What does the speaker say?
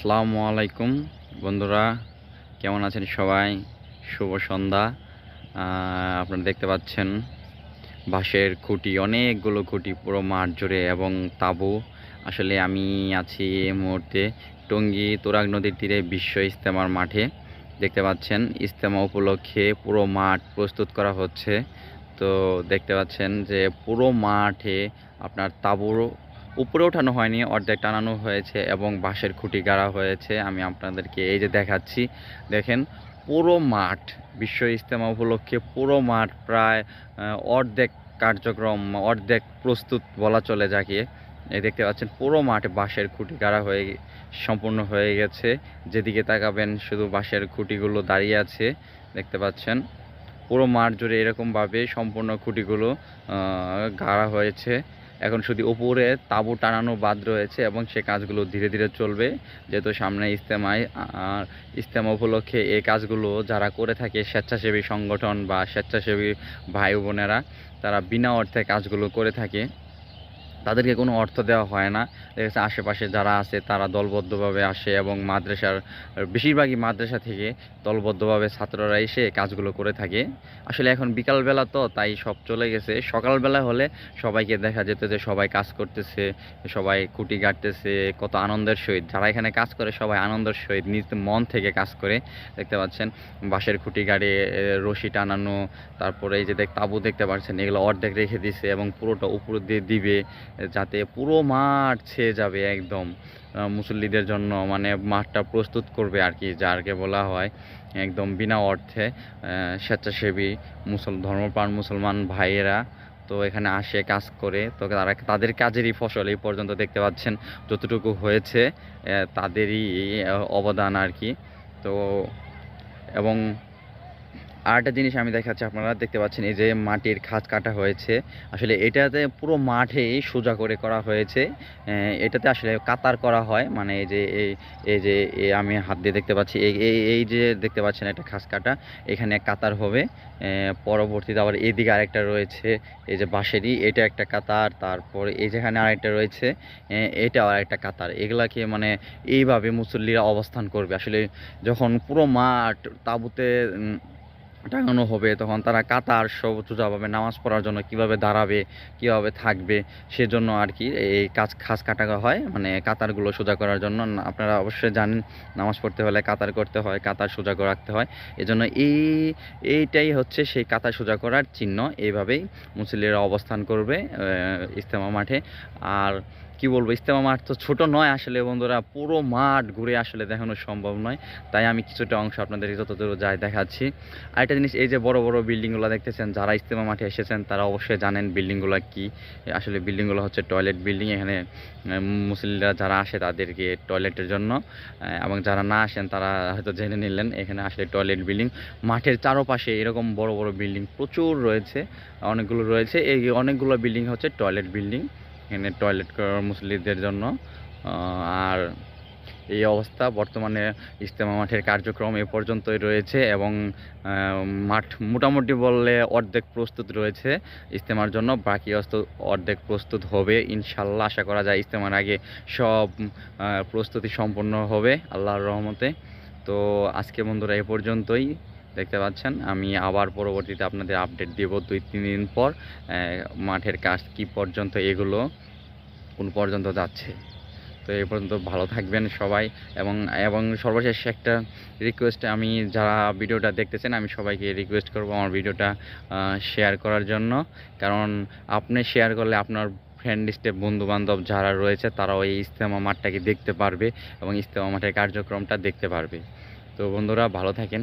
আসসালামু আলাইকুম বন্ধুরা, কেমন আছেন সবাই? শুভ সন্ধ্যা। আপনারা দেখতে পাচ্ছেন বাঁশের খুঁটি, অনেকগুলো খুঁটি পুরো মাঠ জুড়ে এবং তাঁবু। আসলে আমি আছি এই মুহূর্তে টঙ্গী তুরাগ নদীর তীরে বিশ্ব ইস্তেমার মাঠে। দেখতে পাচ্ছেন ইস্তেমা উপলক্ষে পুরো মাঠ প্রস্তুত করা হচ্ছে। তো দেখতে পাচ্ছেন যে পুরো মাঠে আপনার তাঁবুর উপরে ওঠানো হয়নি, অর্ধেক টানানো হয়েছে এবং বাঁশের খুঁটি গাড়া হয়েছে। আমি আপনাদেরকে এই যে দেখাচ্ছি, দেখেন, পুরো মাঠ, বিশ্ব ইজতেমা উপলক্ষে পুরো মাঠ প্রায় অর্ধেক কার্যক্রম, অর্ধেক প্রস্তুত বলা চলে যাকে। এই দেখতে পাচ্ছেন, পুরো মাঠ বাঁশের খুঁটি গাড়া হয়ে সম্পূর্ণ হয়ে গেছে। যেদিকে তাকাবেন, শুধু বাঁশের খুঁটিগুলো দাঁড়িয়ে আছে। দেখতে পাচ্ছেন, পুরো মাঠ জুড়ে এরকমভাবে সম্পূর্ণ খুঁটিগুলো গাড়া হয়েছে। এখন শুধু উপরে তাঁবু টানানো বাদ রয়েছে এবং সে কাজগুলো ধীরে ধীরে চলবে। যেহেতু সামনে ইস্তেমায় আর ইস্তেমা উপলক্ষে এই কাজগুলো যারা করে থাকে স্বেচ্ছাসেবী সংগঠন বা স্বেচ্ছাসেবী ভাই বোনেরা তারা বিনা অর্থে কাজগুলো করে থাকে। তাদেরকে কোনো অর্থ দেওয়া হয় না। দেখা যাচ্ছে আশেপাশে যারা আছে, তারা দলবদ্ধভাবে আসে এবং মাদ্রাসার, বেশিরভাগই মাদ্রাসা থেকে দলবদ্ধভাবে ছাত্ররা এসে কাজগুলো করে থাকে। আসলে এখন বিকালবেলা তো, তাই সব চলে গেছে। সকালবেলা হলে সবাইকে দেখা যেত যে সবাই কাজ করতেছে, সবাই কুটি কাটতেছে, কত আনন্দের সহিত। যারা এখানে কাজ করে সবাই আনন্দের সহিত, নিজ মন থেকে কাজ করে। দেখতে পাচ্ছেন, বাঁশের খুঁটি গাড়ে রশি টানানো, তারপরে এই যে দেখ, তাঁবু দেখতে পাচ্ছেন, এগুলো অর্ধেক রেখে দিছে এবং পুরোটা উপর দিয়ে দিবে। যাতে পুরো মাঠ ছেয়ে যাবে একদম মুসল্লিদের জন্য মানে মাঠটা প্রস্তুত করবে আর কি, যারকে বলা হয় একদম বিনা অর্থে স্বেচ্ছাসেবী মুসল, ধর্মপ্রাণ মুসলমান ভাইয়েরা, তো এখানে আসে, কাজ করে, তো তারা, তাদের কাজেরই ফসল এই পর্যন্ত দেখতে পাচ্ছেন, যতটুকু হয়েছে তাদেরই অবদান আর কি, তো, এবং আরেকটা জিনিস আমি দেখাচ্ছি, আপনারা দেখতে পাচ্ছেন এই যে মাটির খাত কাটা হয়েছে। আসলে এটাতে পুরো মাঠেই সোজা করে করা হয়েছে। এটাতে আসলে কাতার করা হয় মানে এই যে এই যে আমি হাত দিয়ে দেখতে পাচ্ছি, এই এই যে দেখতে পাচ্ছেন একটা খাস কাটা, এখানে কাতার হবে। পরবর্তীতে আবার এদিকে আরেকটা রয়েছে, এই যে বাঁশেরই, এটা একটা কাতার, তারপর এই যেখানে আরেকটা রয়েছে এটা আরেকটা কাতার। এগুলাকে মানে এইভাবে মুসল্লিরা অবস্থান করবে। আসলে যখন পুরো মাঠ তাঁবুতে টাঙানো হবে তখন তারা কাতার সব সোজাভাবে নামাজ পড়ার জন্য কীভাবে দাঁড়াবে কীভাবে থাকবে সেজন্য আর কি এই কাজ খাস কাটা হয় মানে কাতারগুলো সোজা করার জন্য। আপনারা অবশ্যই জানেন নামাজ পড়তে হলে কাতার করতে হয় কাতার সোজা করে রাখতে হয়। এজন্য এই এইটাই হচ্ছে সেই কাতার সোজা করার চিহ্ন। এইভাবেই মুসল্লিরা অবস্থান করবে আহ, ইজতেমা মাঠে। আর কি বলব, ইজতেমা মাঠ তো ছোট নয় আসলে বন্ধুরা, পুরো মাঠ ঘুরে আসলে দেখানো সম্ভব নয়। তাই আমি কিছুটা অংশ আপনাদের যতদূর যাই দেখাচ্ছি। আরেকটা জিনিস, এই যে বড় বড় বিল্ডিংগুলো দেখতেছেন, যারা ইজতেমা মাঠে এসেছেন, তারা অবশ্যই জানেন বিল্ডিংগুলো কি। আসলে বিল্ডিংগুলো হচ্ছে টয়লেট বিল্ডিং, এখানে মুসলিমরা যারা আসে তাদেরকে টয়লেটের জন্য এবং যারা না আসেন তারা হয়তো জেনে নিলেন, এখানে আসলে টয়লেট বিল্ডিং। মাঠের চারপাশে এরকম বড় বড় বিল্ডিং প্রচুর রয়েছে, অনেকগুলো রয়েছে। এই অনেকগুলো বিল্ডিং হচ্ছে টয়লেট বিল্ডিং। এখানে টয়লেট মুসলিমদের জন্য। আর এই অবস্থা বর্তমানে ইজতেমা মাঠের কার্যক্রম এ পর্যন্তই রয়েছে এবং মাঠ মোটামুটি বললে অর্ধেক প্রস্তুত রয়েছে ইজতেমার জন্য, বাকি অর্ধেক প্রস্তুত হবে ইনশাল্লাহ। আশা করা যায় ইজতেমার আগে সব প্রস্তুতি সম্পন্ন হবে আল্লাহর রহমতে। তো আজকে বন্ধুরা এ পর্যন্তই। দেখতে পাচ্ছেন। আমি আবার পরবর্তীতে আপনাদের আপডেট দেব দুই, তিন দিন পর মাঠের কাজ কি পর্যন্ত এগুলো, কোন পর্যন্ত যাচ্ছে। তো এ পর্যন্ত ভালো থাকবেন সবাই এবং এবং সর্বশেষ একটা রিকোয়েস্ট আমি, যারা ভিডিওটা দেখতেছেন, আমি সবাইকে রিকোয়েস্ট করব আমার ভিডিওটা শেয়ার করার জন্য। কারণ আপনি শেয়ার করলে আপনার ফ্রেন্ড লিস্টে বন্ধু বান্ধব যারা রয়েছে, তারাও এই ইজতেমা মাঠটাকে দেখতে পারবে এবং ইজতেমা মাঠের কার্যক্রমটা দেখতে পারবে। তো বন্ধুরা, ভালো থাকেন।